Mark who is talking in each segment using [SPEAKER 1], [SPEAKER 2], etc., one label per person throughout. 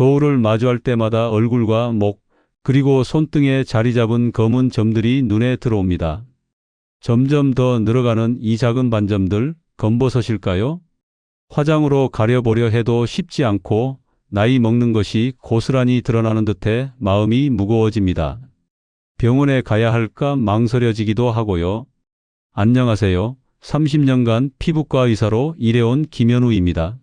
[SPEAKER 1] 거울을 마주할 때마다 얼굴과 목, 그리고 손등에 자리 잡은 검은 점들이 눈에 들어옵니다. 점점 더 늘어가는 이 작은 반점들, 검버섯일까요? 화장으로 가려보려 해도 쉽지 않고 나이 먹는 것이 고스란히 드러나는 듯해 마음이 무거워집니다. 병원에 가야 할까 망설여지기도 하고요. 안녕하세요. 30년간 피부과 의사로 일해온 김현우입니다.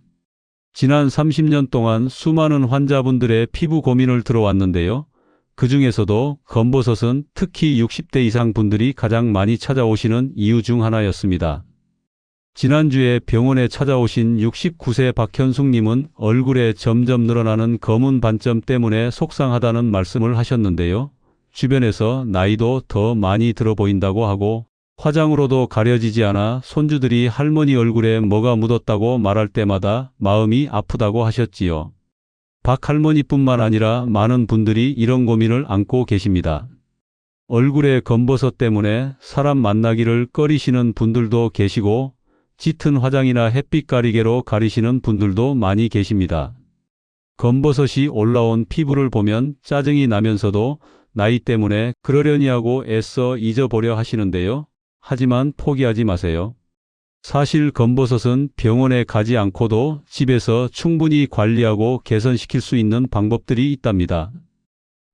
[SPEAKER 1] 지난 30년 동안 수많은 환자분들의 피부 고민을 들어왔는데요. 그 중에서도 검버섯은 특히 60대 이상 분들이 가장 많이 찾아오시는 이유 중 하나였습니다. 지난주에 병원에 찾아오신 69세 박현숙님은 얼굴에 점점 늘어나는 검은 반점 때문에 속상하다는 말씀을 하셨는데요. 주변에서 나이도 더 많이 들어 보인다고 하고 화장으로도 가려지지 않아 손주들이 할머니 얼굴에 뭐가 묻었다고 말할 때마다 마음이 아프다고 하셨지요. 박 할머니뿐만 아니라 많은 분들이 이런 고민을 안고 계십니다. 얼굴에 검버섯 때문에 사람 만나기를 꺼리시는 분들도 계시고 짙은 화장이나 햇빛 가리개로 가리시는 분들도 많이 계십니다. 검버섯이 올라온 피부를 보면 짜증이 나면서도 나이 때문에 그러려니 하고 애써 잊어보려 하시는데요. 하지만 포기하지 마세요. 사실 검버섯은 병원에 가지 않고도 집에서 충분히 관리하고 개선시킬 수 있는 방법들이 있답니다.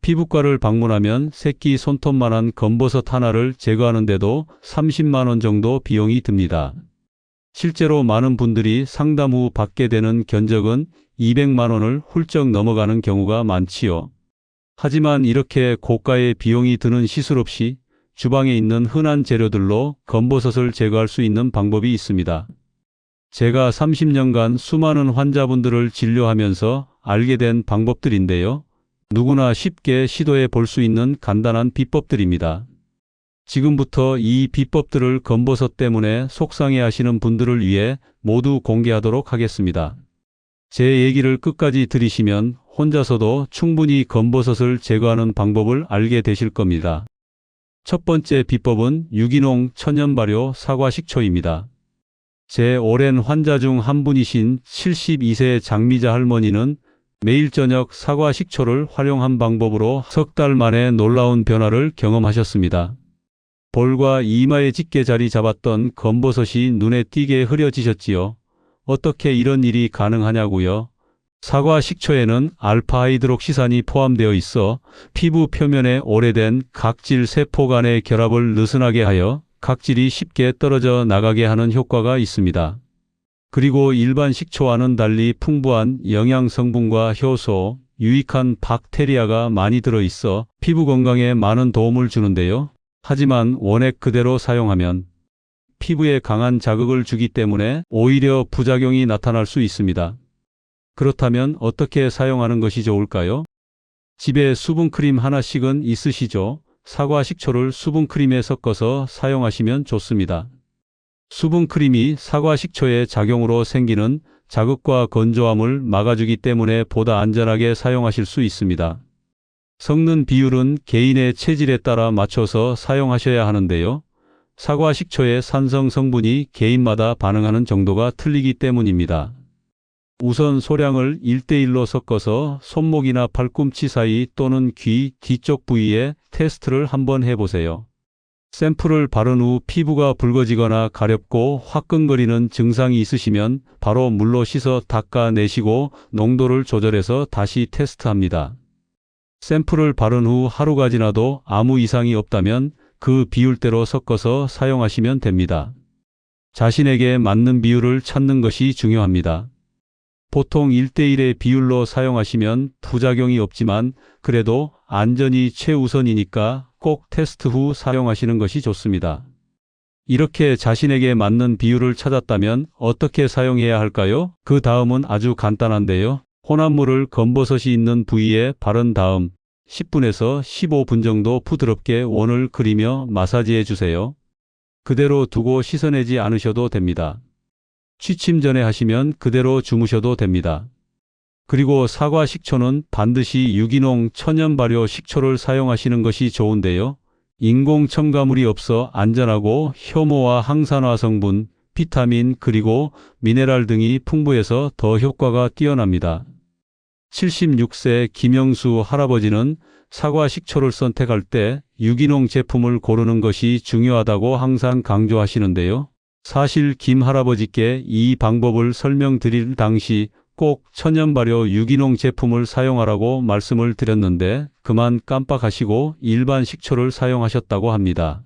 [SPEAKER 1] 피부과를 방문하면 새끼 손톱만한 검버섯 하나를 제거하는데도 30만원 정도 비용이 듭니다. 실제로 많은 분들이 상담 후 받게 되는 견적은 200만원을 훌쩍 넘어가는 경우가 많지요. 하지만 이렇게 고가의 비용이 드는 시술 없이 주방에 있는 흔한 재료들로 검버섯을 제거할 수 있는 방법이 있습니다. 제가 30년간 수많은 환자분들을 진료하면서 알게 된 방법들인데요. 누구나 쉽게 시도해 볼 수 있는 간단한 비법들입니다. 지금부터 이 비법들을 검버섯 때문에 속상해 하시는 분들을 위해 모두 공개하도록 하겠습니다. 제 얘기를 끝까지 들으시면 혼자서도 충분히 검버섯을 제거하는 방법을 알게 되실 겁니다. 첫 번째 비법은 유기농 천연 발효 사과 식초입니다. 제 오랜 환자 중 한 분이신 72세 장미자 할머니는 매일 저녁 사과 식초를 활용한 방법으로 석 달 만에 놀라운 변화를 경험하셨습니다. 볼과 이마에 짙게 자리 잡았던 검버섯이 눈에 띄게 흐려지셨지요. 어떻게 이런 일이 가능하냐고요? 사과 식초에는 알파하이드록시산이 포함되어 있어 피부 표면에 오래된 각질 세포 간의 결합을 느슨하게 하여 각질이 쉽게 떨어져 나가게 하는 효과가 있습니다. 그리고 일반 식초와는 달리 풍부한 영양 성분과 효소, 유익한 박테리아가 많이 들어 있어 피부 건강에 많은 도움을 주는데요. 하지만 원액 그대로 사용하면 피부에 강한 자극을 주기 때문에 오히려 부작용이 나타날 수 있습니다. 그렇다면 어떻게 사용하는 것이 좋을까요? 집에 수분크림 하나씩은 있으시죠? 사과 식초를 수분크림에 섞어서 사용하시면 좋습니다. 수분크림이 사과 식초의 작용으로 생기는 자극과 건조함을 막아주기 때문에 보다 안전하게 사용하실 수 있습니다. 섞는 비율은 개인의 체질에 따라 맞춰서 사용하셔야 하는데요. 사과 식초의 산성 성분이 개인마다 반응하는 정도가 틀리기 때문입니다. 우선 소량을 1대1로 섞어서 손목이나 팔꿈치 사이 또는 귀 뒤쪽 부위에 테스트를 한번 해보세요. 샘플을 바른 후 피부가 붉어지거나 가렵고 화끈거리는 증상이 있으시면 바로 물로 씻어 닦아내시고 농도를 조절해서 다시 테스트합니다. 샘플을 바른 후 하루가 지나도 아무 이상이 없다면 그 비율대로 섞어서 사용하시면 됩니다. 자신에게 맞는 비율을 찾는 것이 중요합니다. 보통 1대1의 비율로 사용하시면 부작용이 없지만 그래도 안전이 최우선이니까 꼭 테스트 후 사용하시는 것이 좋습니다. 이렇게 자신에게 맞는 비율을 찾았다면 어떻게 사용해야 할까요? 그 다음은 아주 간단한데요. 혼합물을 검버섯이 있는 부위에 바른 다음 10분에서 15분 정도 부드럽게 원을 그리며 마사지해 주세요. 그대로 두고 씻어내지 않으셔도 됩니다. 취침 전에 하시면 그대로 주무셔도 됩니다. 그리고 사과 식초는 반드시 유기농 천연 발효 식초를 사용하시는 것이 좋은데요. 인공 첨가물이 없어 안전하고 효모와 항산화 성분, 비타민 그리고 미네랄 등이 풍부해서 더 효과가 뛰어납니다. 76세 김영수 할아버지는 사과 식초를 선택할 때 유기농 제품을 고르는 것이 중요하다고 항상 강조하시는데요. 사실 김 할아버지께 이 방법을 설명드릴 당시 꼭 천연 발효 유기농 제품을 사용하라고 말씀을 드렸는데 그만 깜빡하시고 일반 식초를 사용하셨다고 합니다.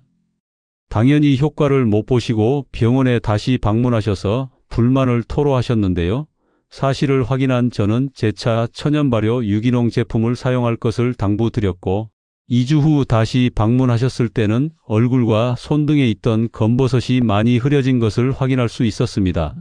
[SPEAKER 1] 당연히 효과를 못 보시고 병원에 다시 방문하셔서 불만을 토로하셨는데요. 사실을 확인한 저는 재차 천연 발효 유기농 제품을 사용할 것을 당부드렸고 2주 후 다시 방문하셨을 때는 얼굴과 손 등에 있던 검버섯이 많이 흐려진 것을 확인할 수 있었습니다.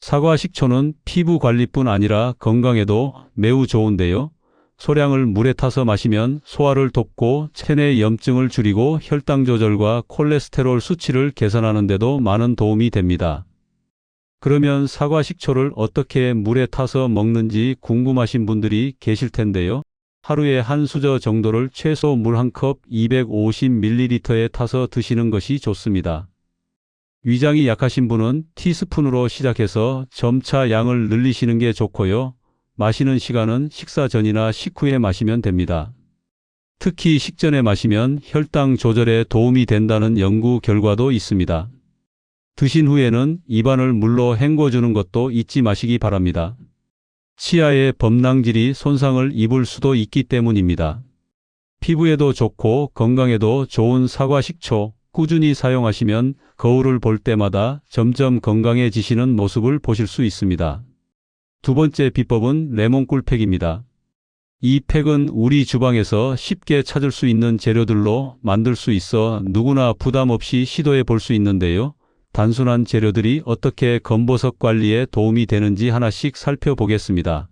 [SPEAKER 1] 사과 식초는 피부 관리뿐 아니라 건강에도 매우 좋은데요. 소량을 물에 타서 마시면 소화를 돕고 체내 염증을 줄이고 혈당 조절과 콜레스테롤 수치를 개선하는 데도 많은 도움이 됩니다. 그러면 사과 식초를 어떻게 물에 타서 먹는지 궁금하신 분들이 계실 텐데요. 하루에 한 수저 정도를 최소 물 한 컵 250ml에 타서 드시는 것이 좋습니다. 위장이 약하신 분은 티스푼으로 시작해서 점차 양을 늘리시는 게 좋고요. 마시는 시간은 식사 전이나 식후에 마시면 됩니다. 특히 식전에 마시면 혈당 조절에 도움이 된다는 연구 결과도 있습니다. 드신 후에는 입안을 물로 헹궈주는 것도 잊지 마시기 바랍니다. 치아의 범낭질이 손상을 입을 수도 있기 때문입니다. 피부에도 좋고 건강에도 좋은 사과 식초 꾸준히 사용하시면 거울을 볼 때마다 점점 건강해지시는 모습을 보실 수 있습니다. 두 번째 비법은 레몬 꿀 팩입니다. 이 팩은 우리 주방에서 쉽게 찾을 수 있는 재료들로 만들 수 있어 누구나 부담 없이 시도해 볼 수 있는데요. 단순한 재료들이 어떻게 검버섯 관리에 도움이 되는지 하나씩 살펴보겠습니다.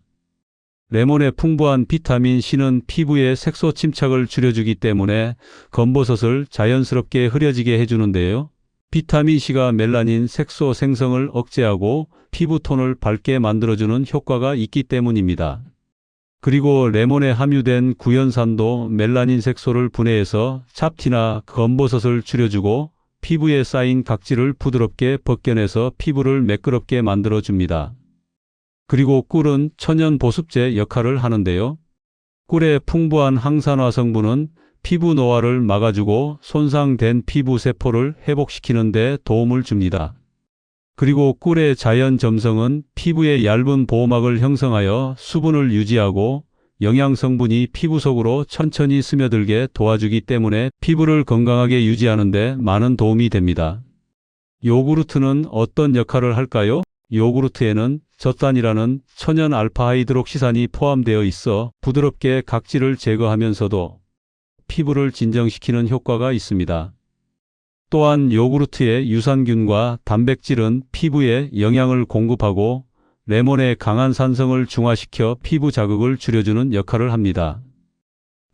[SPEAKER 1] 레몬의 풍부한 비타민 C는 피부의 색소 침착을 줄여주기 때문에 검버섯을 자연스럽게 흐려지게 해주는데요. 비타민 C가 멜라닌 색소 생성을 억제하고 피부 톤을 밝게 만들어주는 효과가 있기 때문입니다. 그리고 레몬에 함유된 구연산도 멜라닌 색소를 분해해서 잡티나 검버섯을 줄여주고 피부에 쌓인 각질을 부드럽게 벗겨내서 피부를 매끄럽게 만들어줍니다. 그리고 꿀은 천연 보습제 역할을 하는데요. 꿀의 풍부한 항산화 성분은 피부 노화를 막아주고 손상된 피부 세포를 회복시키는 데 도움을 줍니다. 그리고 꿀의 자연 점성은 피부의 얇은 보호막을 형성하여 수분을 유지하고 영양 성분이 피부 속으로 천천히 스며들게 도와주기 때문에 피부를 건강하게 유지하는 데 많은 도움이 됩니다. 요구르트는 어떤 역할을 할까요? 요구르트에는 젖산이라는 천연 알파하이드록시산이 포함되어 있어 부드럽게 각질을 제거하면서도 피부를 진정시키는 효과가 있습니다. 또한 요구르트의 유산균과 단백질은 피부에 영양을 공급하고 레몬의 강한 산성을 중화시켜 피부 자극을 줄여주는 역할을 합니다.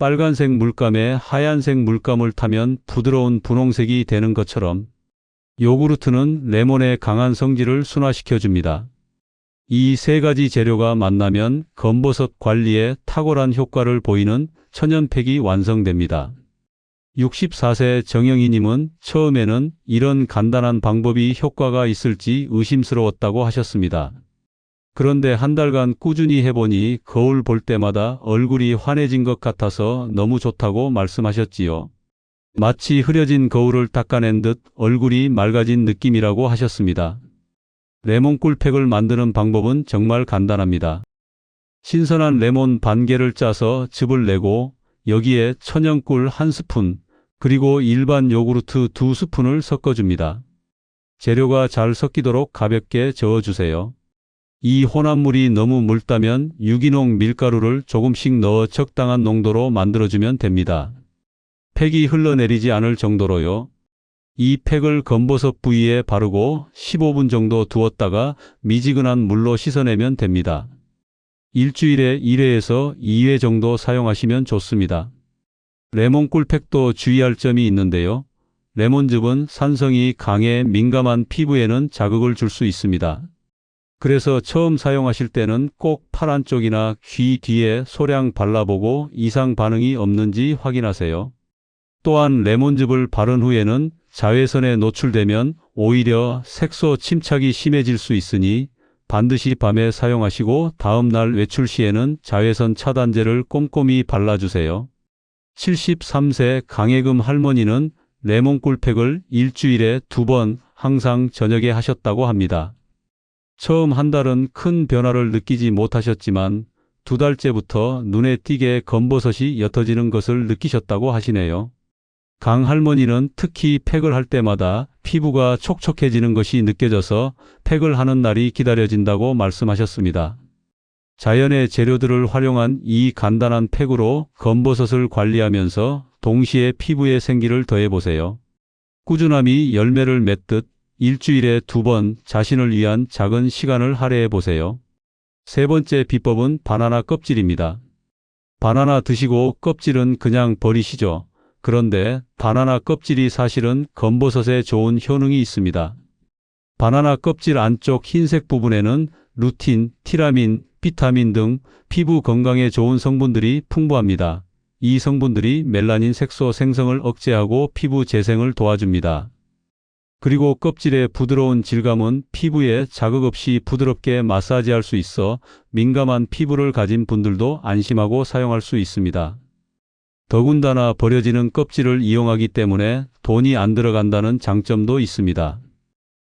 [SPEAKER 1] 빨간색 물감에 하얀색 물감을 타면 부드러운 분홍색이 되는 것처럼 요구르트는 레몬의 강한 성질을 순화시켜 줍니다. 이 세 가지 재료가 만나면 검버섯 관리에 탁월한 효과를 보이는 천연팩이 완성됩니다. 64세 정영희님은 처음에는 이런 간단한 방법이 효과가 있을지 의심스러웠다고 하셨습니다. 그런데 한 달간 꾸준히 해보니 거울 볼 때마다 얼굴이 환해진 것 같아서 너무 좋다고 말씀하셨지요. 마치 흐려진 거울을 닦아낸 듯 얼굴이 맑아진 느낌이라고 하셨습니다. 레몬 꿀팩을 만드는 방법은 정말 간단합니다. 신선한 레몬 반 개를 짜서 즙을 내고 여기에 천연꿀 한 스푼, 그리고 일반 요구르트 두 스푼을 섞어줍니다. 재료가 잘 섞이도록 가볍게 저어주세요. 이 혼합물이 너무 묽다면 유기농 밀가루를 조금씩 넣어 적당한 농도로 만들어주면 됩니다. 팩이 흘러내리지 않을 정도로요. 이 팩을 검버섯 부위에 바르고 15분 정도 두었다가 미지근한 물로 씻어내면 됩니다. 일주일에 1회에서 2회 정도 사용하시면 좋습니다. 레몬 꿀 팩도 주의할 점이 있는데요. 레몬즙은 산성이 강해 민감한 피부에는 자극을 줄 수 있습니다. 그래서 처음 사용하실 때는 꼭팔 안쪽이나 귀 뒤에 소량 발라보고 이상 반응이 없는지 확인하세요. 또한 레몬즙을 바른 후에는 자외선에 노출되면 오히려 색소 침착이 심해질 수 있으니 반드시 밤에 사용하시고 다음 날 외출 시에는 자외선 차단제를 꼼꼼히 발라주세요. 73세 강혜금 할머니는 레몬 꿀팩을 일주일에 두 번 항상 저녁에 하셨다고 합니다. 처음 한 달은 큰 변화를 느끼지 못하셨지만 두 달째부터 눈에 띄게 검버섯이 옅어지는 것을 느끼셨다고 하시네요. 강 할머니는 특히 팩을 할 때마다 피부가 촉촉해지는 것이 느껴져서 팩을 하는 날이 기다려진다고 말씀하셨습니다. 자연의 재료들을 활용한 이 간단한 팩으로 검버섯을 관리하면서 동시에 피부에 생기를 더해보세요. 꾸준함이 열매를 맺듯 일주일에 두 번 자신을 위한 작은 시간을 할애해 보세요. 세 번째 비법은 바나나 껍질입니다. 바나나 드시고 껍질은 그냥 버리시죠. 그런데 바나나 껍질이 사실은 검버섯에 좋은 효능이 있습니다. 바나나 껍질 안쪽 흰색 부분에는 루틴, 티라민, 비타민 등 피부 건강에 좋은 성분들이 풍부합니다. 이 성분들이 멜라닌 색소 생성을 억제하고 피부 재생을 도와줍니다. 그리고 껍질의 부드러운 질감은 피부에 자극 없이 부드럽게 마사지할 수 있어 민감한 피부를 가진 분들도 안심하고 사용할 수 있습니다. 더군다나 버려지는 껍질을 이용하기 때문에 돈이 안 들어간다는 장점도 있습니다.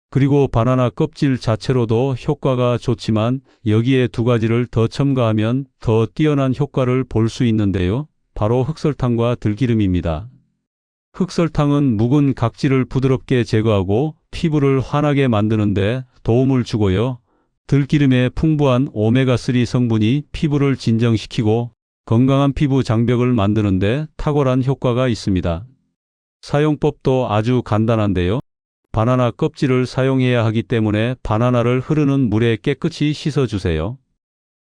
[SPEAKER 1] 그리고 바나나 껍질 자체로도 효과가 좋지만 여기에 두 가지를 더 첨가하면 더 뛰어난 효과를 볼 수 있는데요. 바로 흑설탕과 들기름입니다. 흑설탕은 묵은 각질을 부드럽게 제거하고 피부를 환하게 만드는데 도움을 주고요. 들기름의 풍부한 오메가3 성분이 피부를 진정시키고 건강한 피부 장벽을 만드는데 탁월한 효과가 있습니다. 사용법도 아주 간단한데요. 바나나 껍질을 사용해야 하기 때문에 바나나를 흐르는 물에 깨끗이 씻어주세요.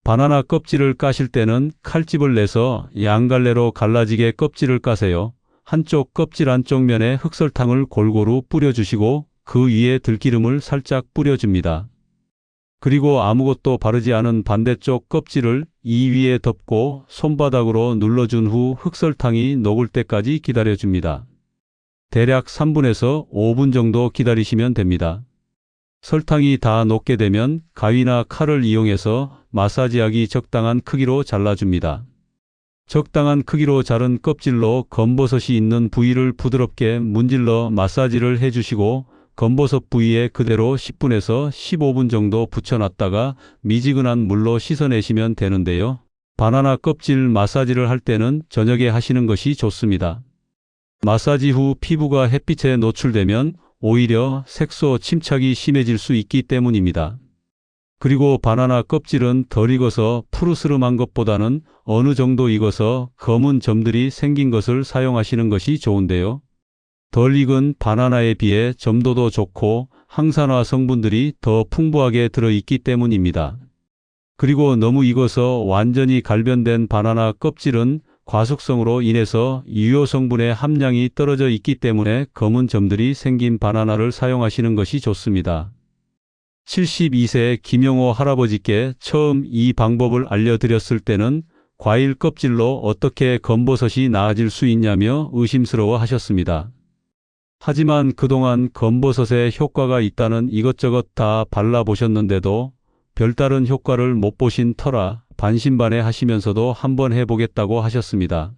[SPEAKER 1] 바나나 껍질을 까실 때는 칼집을 내서 양갈래로 갈라지게 껍질을 까세요. 한쪽 껍질 안쪽 면에 흑설탕을 골고루 뿌려주시고 그 위에 들기름을 살짝 뿌려줍니다. 그리고 아무것도 바르지 않은 반대쪽 껍질을 이 위에 덮고 손바닥으로 눌러준 후 흑설탕이 녹을 때까지 기다려줍니다. 대략 3분에서 5분 정도 기다리시면 됩니다. 설탕이 다 녹게 되면 가위나 칼을 이용해서 마사지하기 적당한 크기로 잘라줍니다. 적당한 크기로 자른 껍질로 검버섯이 있는 부위를 부드럽게 문질러 마사지를 해주시고 검버섯 부위에 그대로 10분에서 15분 정도 붙여놨다가 미지근한 물로 씻어내시면 되는데요. 바나나 껍질 마사지를 할 때는 저녁에 하시는 것이 좋습니다. 마사지 후 피부가 햇빛에 노출되면 오히려 색소 침착이 심해질 수 있기 때문입니다. 그리고 바나나 껍질은 덜 익어서 푸르스름한 것보다는 어느 정도 익어서 검은 점들이 생긴 것을 사용하시는 것이 좋은데요. 덜 익은 바나나에 비해 점도도 좋고 항산화 성분들이 더 풍부하게 들어있기 때문입니다. 그리고 너무 익어서 완전히 갈변된 바나나 껍질은 과속성으로 인해서 유효 성분의 함량이 떨어져 있기 때문에 검은 점들이 생긴 바나나를 사용하시는 것이 좋습니다. 72세 김영호 할아버지께 처음 이 방법을 알려드렸을 때는 과일 껍질로 어떻게 검버섯이 나아질 수 있냐며 의심스러워 하셨습니다. 하지만 그동안 검버섯에 효과가 있다는 이것저것 다 발라보셨는데도 별다른 효과를 못 보신 터라 반신반의 하시면서도 한번 해보겠다고 하셨습니다.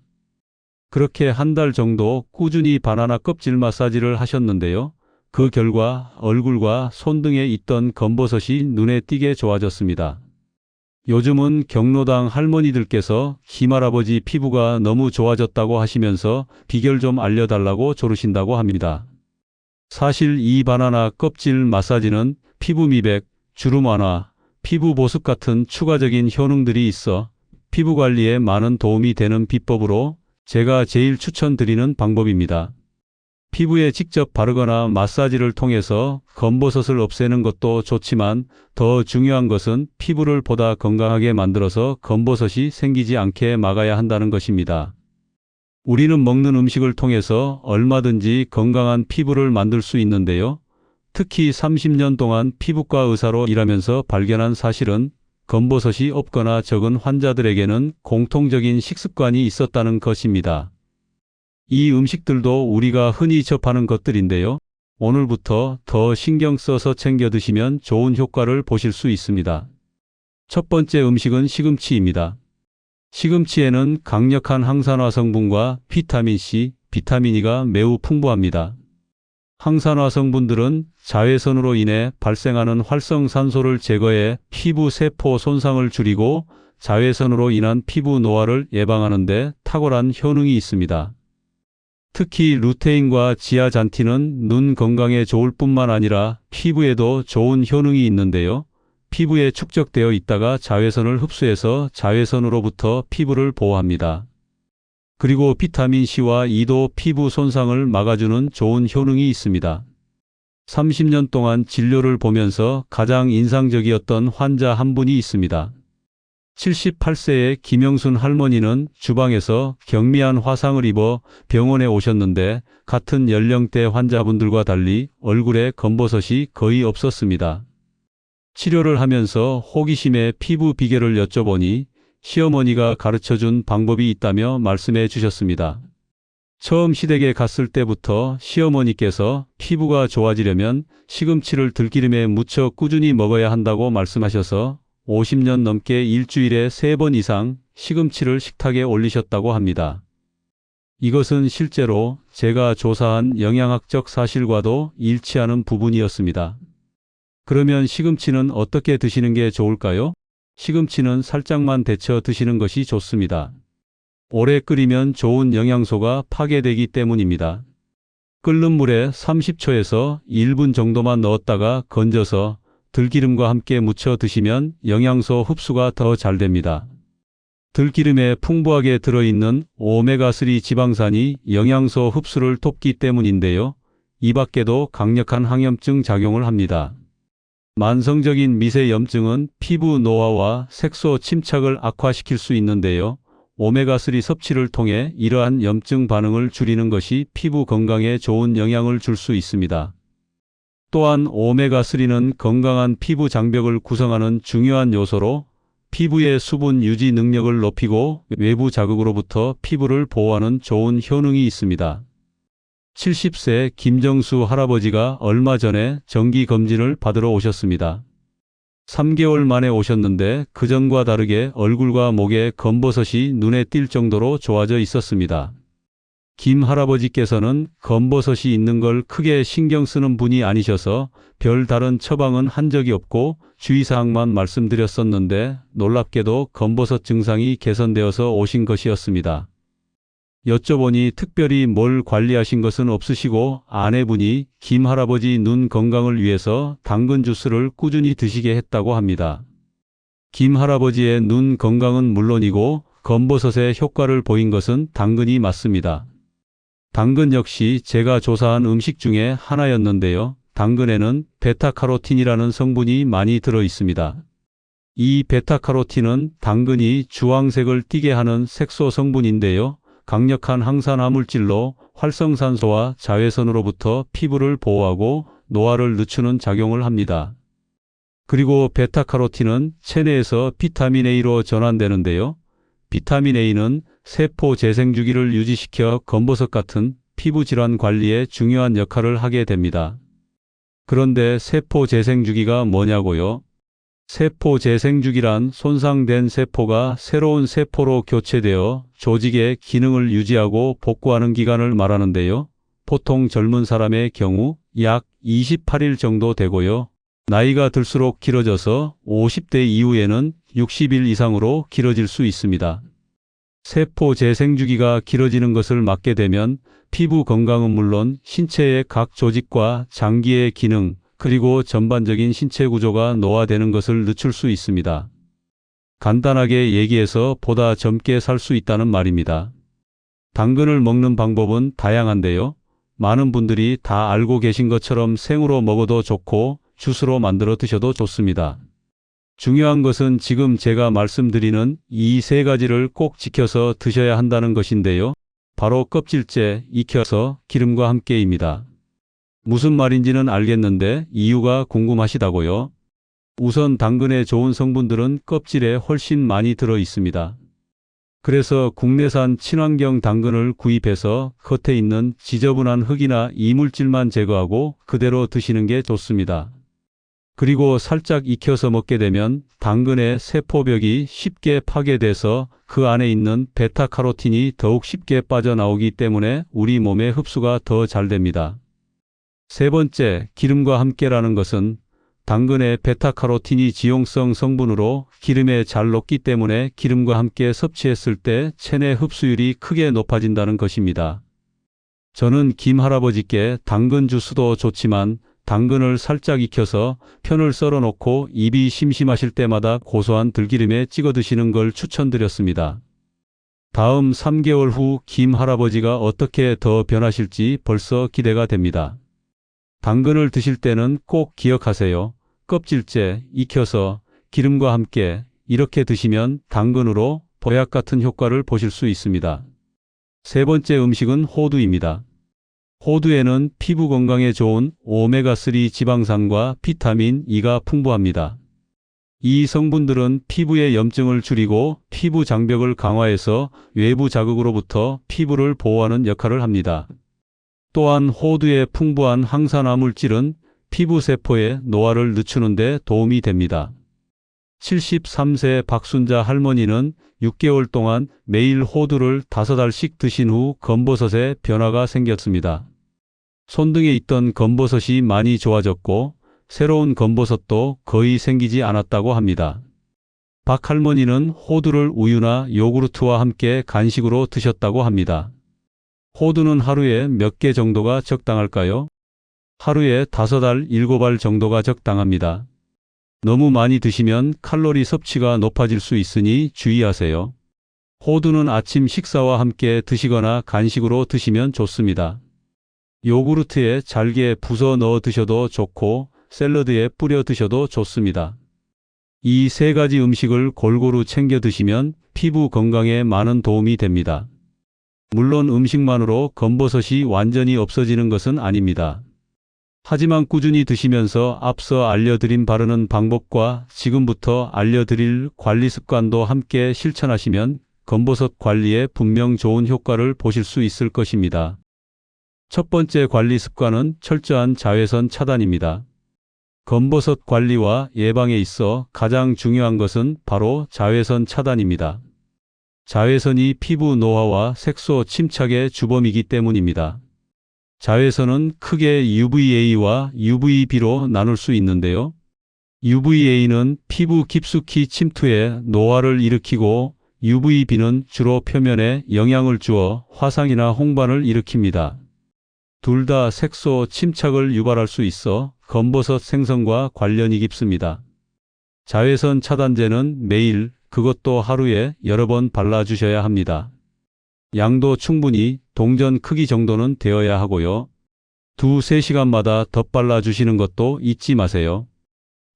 [SPEAKER 1] 그렇게 한 달 정도 꾸준히 바나나 껍질 마사지를 하셨는데요. 그 결과 얼굴과 손 등에 있던 검버섯이 눈에 띄게 좋아졌습니다. 요즘은 경로당 할머니들께서 김할아버지 피부가 너무 좋아졌다고 하시면서 비결 좀 알려달라고 조르신다고 합니다. 사실 이 바나나 껍질 마사지는 피부 미백, 주름 완화, 피부 보습 같은 추가적인 효능들이 있어 피부 관리에 많은 도움이 되는 비법으로 제가 제일 추천드리는 방법입니다. 피부에 직접 바르거나 마사지를 통해서 검버섯을 없애는 것도 좋지만 더 중요한 것은 피부를 보다 건강하게 만들어서 검버섯이 생기지 않게 막아야 한다는 것입니다. 우리는 먹는 음식을 통해서 얼마든지 건강한 피부를 만들 수 있는데요. 특히 30년 동안 피부과 의사로 일하면서 발견한 사실은 검버섯이 없거나 적은 환자들에게는 공통적인 식습관이 있었다는 것입니다. 이 음식들도 우리가 흔히 접하는 것들인데요. 오늘부터 더 신경 써서 챙겨 드시면 좋은 효과를 보실 수 있습니다. 첫 번째 음식은 시금치입니다. 시금치에는 강력한 항산화 성분과 비타민C, 비타민 E가 매우 풍부합니다. 항산화 성분들은 자외선으로 인해 발생하는 활성산소를 제거해 피부 세포 손상을 줄이고 자외선으로 인한 피부 노화를 예방하는 데 탁월한 효능이 있습니다. 특히 루테인과 지아잔틴은 눈 건강에 좋을 뿐만 아니라 피부에도 좋은 효능이 있는데요. 피부에 축적되어 있다가 자외선을 흡수해서 자외선으로부터 피부를 보호합니다. 그리고 비타민 C와 E도 피부 손상을 막아주는 좋은 효능이 있습니다. 30년 동안 진료를 보면서 가장 인상적이었던 환자 한 분이 있습니다. 78세의 김영순 할머니는 주방에서 경미한 화상을 입어 병원에 오셨는데 같은 연령대 환자분들과 달리 얼굴에 검버섯이 거의 없었습니다. 치료를 하면서 호기심에 피부 비결을 여쭤보니 시어머니가 가르쳐 준 방법이 있다며 말씀해 주셨습니다. 처음 시댁에 갔을 때부터 시어머니께서 피부가 좋아지려면 시금치를 들기름에 묻혀 꾸준히 먹어야 한다고 말씀하셔서 50년 넘게 일주일에 3번 이상 시금치를 식탁에 올리셨다고 합니다. 이것은 실제로 제가 조사한 영양학적 사실과도 일치하는 부분이었습니다. 그러면 시금치는 어떻게 드시는 게 좋을까요? 시금치는 살짝만 데쳐 드시는 것이 좋습니다. 오래 끓이면 좋은 영양소가 파괴되기 때문입니다. 끓는 물에 30초에서 1분 정도만 넣었다가 건져서 들기름과 함께 무쳐 드시면 영양소 흡수가 더 잘 됩니다. 들기름에 풍부하게 들어있는 오메가3 지방산이 영양소 흡수를 돕기 때문인데요. 이 밖에도 강력한 항염증 작용을 합니다. 만성적인 미세염증은 피부 노화와 색소 침착을 악화시킬 수 있는데요. 오메가3 섭취를 통해 이러한 염증 반응을 줄이는 것이 피부 건강에 좋은 영향을 줄 수 있습니다. 또한 오메가3는 건강한 피부 장벽을 구성하는 중요한 요소로 피부의 수분 유지 능력을 높이고 외부 자극으로부터 피부를 보호하는 좋은 효능이 있습니다. 70세 김정수 할아버지가 얼마 전에 정기 검진을 받으러 오셨습니다. 3개월 만에 오셨는데 그전과 다르게 얼굴과 목에 검버섯이 눈에 띌 정도로 좋아져 있었습니다. 김 할아버지께서는 검버섯이 있는 걸 크게 신경 쓰는 분이 아니셔서 별 다른 처방은 한 적이 없고 주의사항만 말씀드렸었는데 놀랍게도 검버섯 증상이 개선되어서 오신 것이었습니다. 여쭤보니 특별히 뭘 관리하신 것은 없으시고 아내분이 김 할아버지 눈 건강을 위해서 당근 주스를 꾸준히 드시게 했다고 합니다. 김 할아버지의 눈 건강은 물론이고 검버섯의 효과를 보인 것은 당근이 맞습니다. 당근 역시 제가 조사한 음식 중에 하나였는데요. 당근에는 베타카로틴이라는 성분이 많이 들어 있습니다. 이 베타카로틴은 당근이 주황색을 띠게 하는 색소 성분인데요. 강력한 항산화 물질로 활성산소와 자외선으로부터 피부를 보호하고 노화를 늦추는 작용을 합니다. 그리고 베타카로틴은 체내에서 비타민 A로 전환되는데요. 비타민 A는 세포 재생 주기를 유지시켜 검버섯 같은 피부 질환 관리에 중요한 역할을 하게 됩니다. 그런데 세포 재생 주기가 뭐냐고요? 세포 재생 주기란 손상된 세포가 새로운 세포로 교체되어 조직의 기능을 유지하고 복구하는 기간을 말하는데요. 보통 젊은 사람의 경우 약 28일 정도 되고요. 나이가 들수록 길어져서 50대 이후에는 60일 이상으로 길어질 수 있습니다. 세포 재생 주기가 길어지는 것을 막게 되면 피부 건강은 물론 신체의 각 조직과 장기의 기능, 그리고 전반적인 신체 구조가 노화되는 것을 늦출 수 있습니다. 간단하게 얘기해서 보다 젊게 살 수 있다는 말입니다. 당근을 먹는 방법은 다양한데요. 많은 분들이 다 알고 계신 것처럼 생으로 먹어도 좋고 주스로 만들어 드셔도 좋습니다. 중요한 것은 지금 제가 말씀드리는 이 세 가지를 꼭 지켜서 드셔야 한다는 것인데요. 바로 껍질째, 익혀서 기름과 함께입니다. 무슨 말인지는 알겠는데 이유가 궁금하시다고요? 우선 당근의 좋은 성분들은 껍질에 훨씬 많이 들어 있습니다. 그래서 국내산 친환경 당근을 구입해서 겉에 있는 지저분한 흙이나 이물질만 제거하고 그대로 드시는 게 좋습니다. 그리고 살짝 익혀서 먹게 되면 당근의 세포벽이 쉽게 파괴돼서 그 안에 있는 베타카로틴이 더욱 쉽게 빠져나오기 때문에 우리 몸의 흡수가 더 잘 됩니다. 세 번째, 기름과 함께라는 것은 당근의 베타카로틴이 지용성 성분으로 기름에 잘 녹기 때문에 기름과 함께 섭취했을 때 체내 흡수율이 크게 높아진다는 것입니다. 저는 김 할아버지께 당근 주스도 좋지만 당근을 살짝 익혀서 편을 썰어 놓고 입이 심심하실 때마다 고소한 들기름에 찍어 드시는 걸 추천드렸습니다. 다음 3개월 후 김 할아버지가 어떻게 더 변하실지 벌써 기대가 됩니다. 당근을 드실 때는 꼭 기억하세요. 껍질째 익혀서 기름과 함께 이렇게 드시면 당근으로 보약 같은 효과를 보실 수 있습니다. 세 번째 음식은 호두입니다. 호두에는 피부 건강에 좋은 오메가3 지방산과 비타민 E가 풍부합니다. 이 성분들은 피부의 염증을 줄이고 피부 장벽을 강화해서 외부 자극으로부터 피부를 보호하는 역할을 합니다. 또한 호두의 풍부한 항산화 물질은 피부 세포의 노화를 늦추는 데 도움이 됩니다. 73세 박순자 할머니는 6개월 동안 매일 호두를 5알씩 드신 후 검버섯에 변화가 생겼습니다. 손등에 있던 검버섯이 많이 좋아졌고 새로운 검버섯도 거의 생기지 않았다고 합니다. 박 할머니는 호두를 우유나 요구르트와 함께 간식으로 드셨다고 합니다. 호두는 하루에 몇 개 정도가 적당할까요? 하루에 5알, 7알 정도가 적당합니다. 너무 많이 드시면 칼로리 섭취가 높아질 수 있으니 주의하세요. 호두는 아침 식사와 함께 드시거나 간식으로 드시면 좋습니다. 요구르트에 잘게 부숴 넣어 드셔도 좋고 샐러드에 뿌려 드셔도 좋습니다. 이 세 가지 음식을 골고루 챙겨 드시면 피부 건강에 많은 도움이 됩니다. 물론 음식만으로 검버섯이 완전히 없어지는 것은 아닙니다. 하지만 꾸준히 드시면서 앞서 알려드린 바르는 방법과 지금부터 알려드릴 관리 습관도 함께 실천하시면 검버섯 관리에 분명 좋은 효과를 보실 수 있을 것입니다. 첫 번째 관리 습관은 철저한 자외선 차단입니다. 검버섯 관리와 예방에 있어 가장 중요한 것은 바로 자외선 차단입니다. 자외선이 피부 노화와 색소 침착의 주범이기 때문입니다. 자외선은 크게 UVA와 UVB로 나눌 수 있는데요. UVA는 피부 깊숙이 침투해 노화를 일으키고 UVB는 주로 표면에 영향을 주어 화상이나 홍반을 일으킵니다. 둘 다 색소 침착을 유발할 수 있어 검버섯 생성과 관련이 깊습니다. 자외선 차단제는 매일 그것도 하루에 여러 번 발라주셔야 합니다. 양도 충분히 동전 크기 정도는 되어야 하고요. 두세 시간마다 덧발라 주시는 것도 잊지 마세요.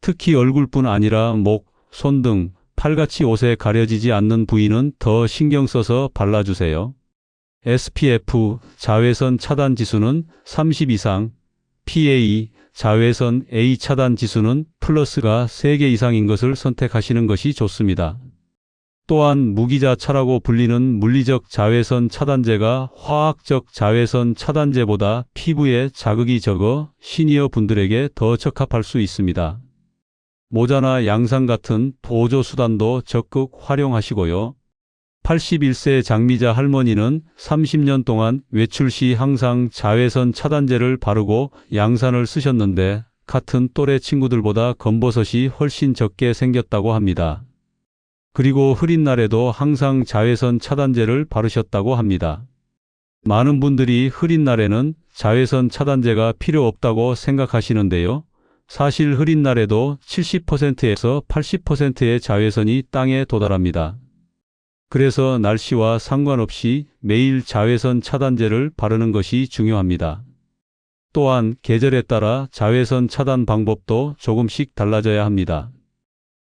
[SPEAKER 1] 특히 얼굴뿐 아니라 목, 손 등 팔같이 옷에 가려지지 않는 부위는 더 신경 써서 발라주세요. SPF 자외선 차단 지수는 30 이상, PA 자외선 A 차단 지수는 플러스가 3개 이상인 것을 선택하시는 것이 좋습니다. 또한 무기자 차라고 불리는 물리적 자외선 차단제가 화학적 자외선 차단제보다 피부에 자극이 적어 시니어 분들에게 더 적합할 수 있습니다. 모자나 양산 같은 보조 수단도 적극 활용하시고요. 81세 장미자 할머니는 30년 동안 외출 시 항상 자외선 차단제를 바르고 양산을 쓰셨는데 같은 또래 친구들보다 검버섯이 훨씬 적게 생겼다고 합니다. 그리고 흐린 날에도 항상 자외선 차단제를 바르셨다고 합니다. 많은 분들이 흐린 날에는 자외선 차단제가 필요 없다고 생각하시는데요. 사실 흐린 날에도 70%에서 80%의 자외선이 땅에 도달합니다. 그래서 날씨와 상관없이 매일 자외선 차단제를 바르는 것이 중요합니다. 또한 계절에 따라 자외선 차단 방법도 조금씩 달라져야 합니다.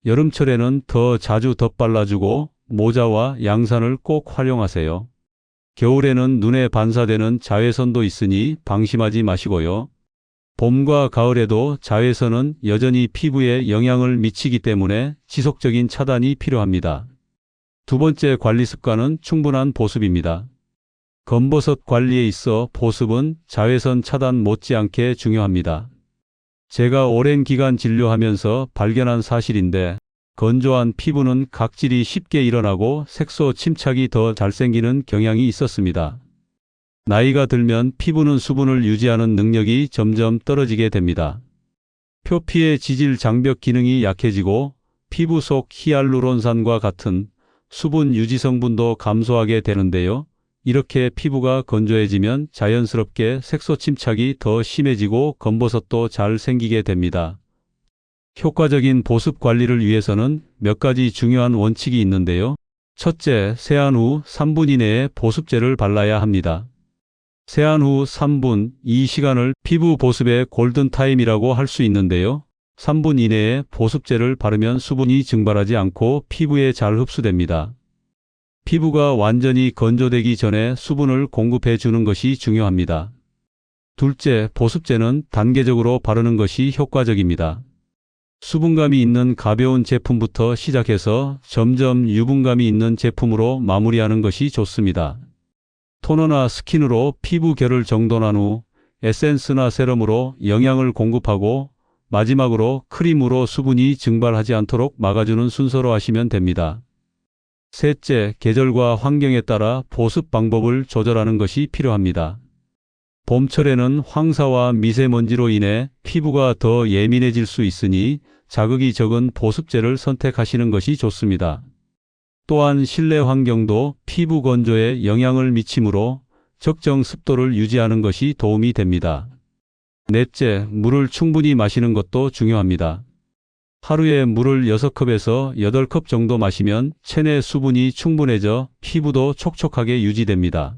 [SPEAKER 1] 여름철에는 더 자주 덧발라주고 모자와 양산을 꼭 활용하세요. 겨울에는 눈에 반사되는 자외선도 있으니 방심하지 마시고요. 봄과 가을에도 자외선은 여전히 피부에 영향을 미치기 때문에 지속적인 차단이 필요합니다. 두 번째 관리 습관은 충분한 보습입니다. 검버섯 관리에 있어 보습은 자외선 차단 못지않게 중요합니다. 제가 오랜 기간 진료하면서 발견한 사실인데 건조한 피부는 각질이 쉽게 일어나고 색소 침착이 더 잘생기는 경향이 있었습니다. 나이가 들면 피부는 수분을 유지하는 능력이 점점 떨어지게 됩니다. 표피의 지질 장벽 기능이 약해지고 피부 속 히알루론산과 같은 수분 유지 성분도 감소하게 되는데요. 이렇게 피부가 건조해지면 자연스럽게 색소 침착이 더 심해지고 검버섯도 잘 생기게 됩니다. 효과적인 보습 관리를 위해서는 몇 가지 중요한 원칙이 있는데요. 첫째, 세안 후 3분 이내에 보습제를 발라야 합니다. 세안 후 3분, 이 시간을 피부 보습의 골든타임이라고 할 수 있는데요. 3분 이내에 보습제를 바르면 수분이 증발하지 않고 피부에 잘 흡수됩니다. 피부가 완전히 건조되기 전에 수분을 공급해 주는 것이 중요합니다. 둘째, 보습제는 단계적으로 바르는 것이 효과적입니다. 수분감이 있는 가벼운 제품부터 시작해서 점점 유분감이 있는 제품으로 마무리하는 것이 좋습니다. 토너나 스킨으로 피부 결을 정돈한 후 에센스나 세럼으로 영양을 공급하고 마지막으로 크림으로 수분이 증발하지 않도록 막아주는 순서로 하시면 됩니다. 셋째, 계절과 환경에 따라 보습 방법을 조절하는 것이 필요합니다. 봄철에는 황사와 미세먼지로 인해 피부가 더 예민해질 수 있으니 자극이 적은 보습제를 선택하시는 것이 좋습니다. 또한 실내 환경도 피부 건조에 영향을 미치므로 적정 습도를 유지하는 것이 도움이 됩니다. 넷째, 물을 충분히 마시는 것도 중요합니다. 하루에 물을 6컵에서 8컵 정도 마시면 체내 수분이 충분해져 피부도 촉촉하게 유지됩니다.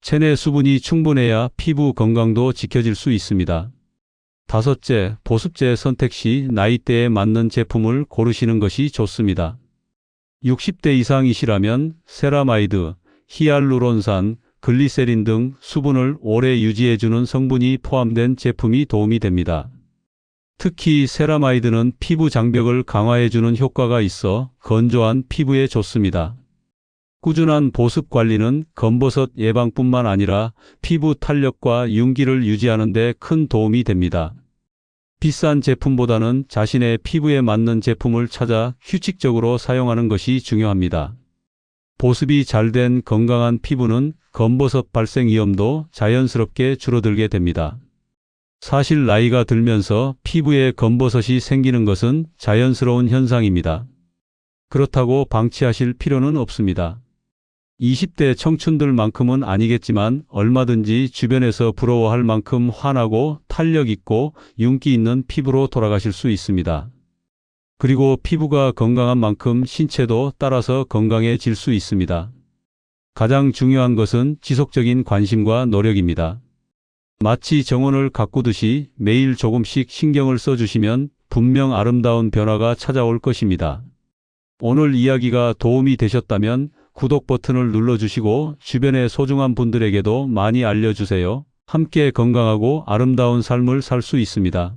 [SPEAKER 1] 체내 수분이 충분해야 피부 건강도 지켜질 수 있습니다. 다섯째, 보습제 선택 시 나이대에 맞는 제품을 고르시는 것이 좋습니다. 60대 이상이시라면 세라마이드, 히알루론산, 글리세린 등 수분을 오래 유지해주는 성분이 포함된 제품이 도움이 됩니다. 특히 세라마이드는 피부 장벽을 강화해주는 효과가 있어 건조한 피부에 좋습니다. 꾸준한 보습 관리는 검버섯 예방뿐만 아니라 피부 탄력과 윤기를 유지하는 데 큰 도움이 됩니다. 비싼 제품보다는 자신의 피부에 맞는 제품을 찾아 규칙적으로 사용하는 것이 중요합니다. 보습이 잘 된 건강한 피부는 검버섯 발생 위험도 자연스럽게 줄어들게 됩니다. 사실 나이가 들면서 피부에 검버섯이 생기는 것은 자연스러운 현상입니다. 그렇다고 방치하실 필요는 없습니다. 20대 청춘들만큼은 아니겠지만 얼마든지 주변에서 부러워할 만큼 환하고 탄력 있고 윤기 있는 피부로 돌아가실 수 있습니다. 그리고 피부가 건강한 만큼 신체도 따라서 건강해질 수 있습니다. 가장 중요한 것은 지속적인 관심과 노력입니다. 마치 정원을 가꾸듯이 매일 조금씩 신경을 써주시면 분명 아름다운 변화가 찾아올 것입니다. 오늘 이야기가 도움이 되셨다면 구독 버튼을 눌러주시고 주변의 소중한 분들에게도 많이 알려주세요. 함께 건강하고 아름다운 삶을 살 수 있습니다.